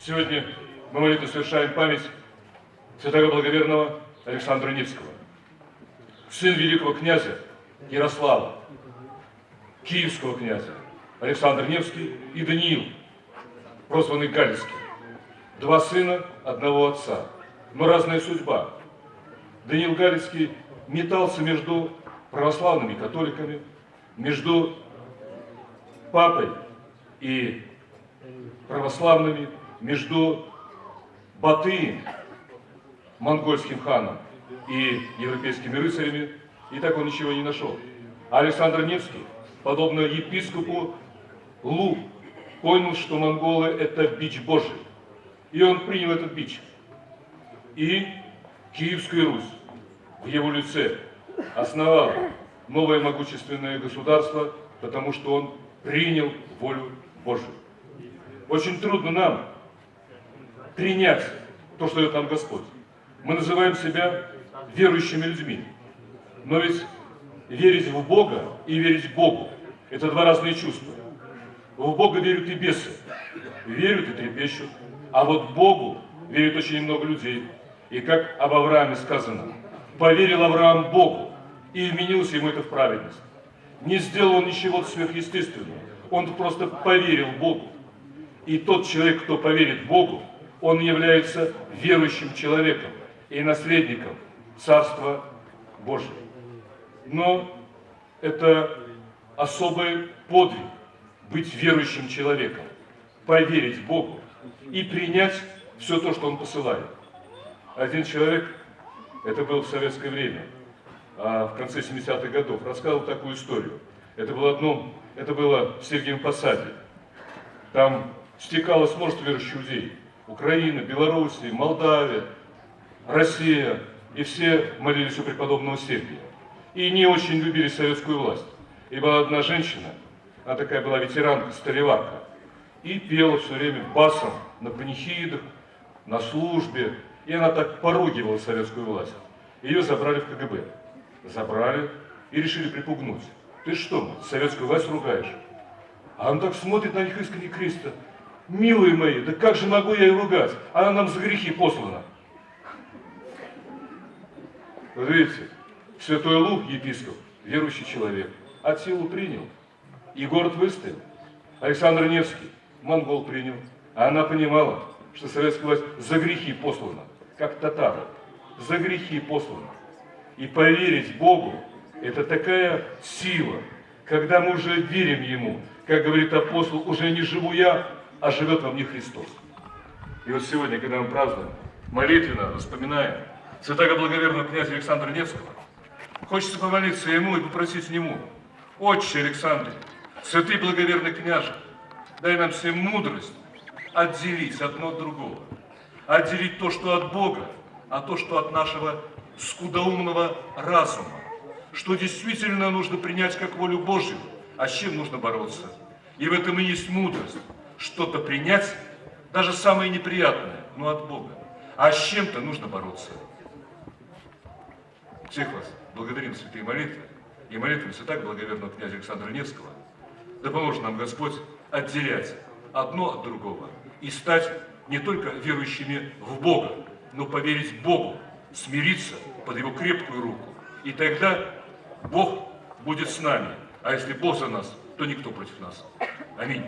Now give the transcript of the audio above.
Сегодня мы молитву совершаем память святого благоверного Александра Невского, сын великого князя Ярослава, киевского князя Александр Невский и Даниил, прозванный Галицкий. Два сына одного отца, но разная судьба. Даниил Галицкий метался между православными католиками, между папой и православными, между Батыем, монгольским ханом, и европейскими рыцарями, и так он ничего не нашел. Александр Невский, подобно епископу Лу, понял, что монголы – это бич Божий. И он принял этот бич. И Киевскую Русь в его лице основал новое могущественное государство, потому что он принял волю Божию. Очень трудно нам принять то, что дает нам Господь. Мы называем себя верующими людьми. Но ведь верить в Бога и верить Богу – это два разные чувства. В Бога верят и бесы, верят и трепещут. А вот Богу верит очень много людей. И как об Аврааме сказано, поверил Авраам Богу, и вменилось ему это в праведность. Не сделал он ничего сверхъестественного, он просто поверил Богу. И тот человек, кто поверит Богу, он является верующим человеком и наследником Царства Божьего. Но это особый подвиг быть верующим человеком, поверить Богу и принять все то, что Он посылает. Один человек, это был в советское время, а в конце 70-х годов, рассказывал такую историю. Это было одно, это было в Сергиевом Посаде. Там стекалось множество верующих людей. Украина, Белоруссия, Молдавия, Россия. И все молились у преподобного Сергия. И не очень любили советскую власть. И была одна женщина, она такая была ветеранка, столеварка, и пела все время басом на панихидах, на службе. И она так поругивала советскую власть. Ее забрали в КГБ. Забрали и решили припугнуть. Ты что, советскую власть ругаешь? А он так смотрит на них искренне Криста. Милые мои, да как же могу я ее ругать? Она нам за грехи послана. Видите, святой Лук, епископ, верующий человек, от силу принял. И город выстоял. Александр Невский, монгол принял. А она понимала, что советская власть за грехи послана, как татары. За грехи послана. И поверить Богу – это такая сила, когда мы уже верим Ему, как говорит апостол, уже не живу я, а живет во мне Христос. И вот сегодня, когда мы празднуем, молитвенно вспоминаем святого благоверного князя Александра Невского, хочется помолиться ему и попросить ему, Отче Александр, святый благоверный княже, дай нам всем мудрость отделить одно от другого, отделить то, что от Бога, а то, что от нашего скудоумного разума, что действительно нужно принять как волю Божью, а с чем нужно бороться. И в этом и есть мудрость, что-то принять, даже самое неприятное, но от Бога. А с чем-то нужно бороться. Всех вас благодарим святые молитвы и молитвами святаго благоверного князя Александра Невского. Да поможет нам Господь отделять одно от другого и стать не только верующими в Бога, но поверить Богу, смириться под Его крепкую руку. И тогда Бог будет с нами. А если Бог за нас, то никто против нас. Аминь.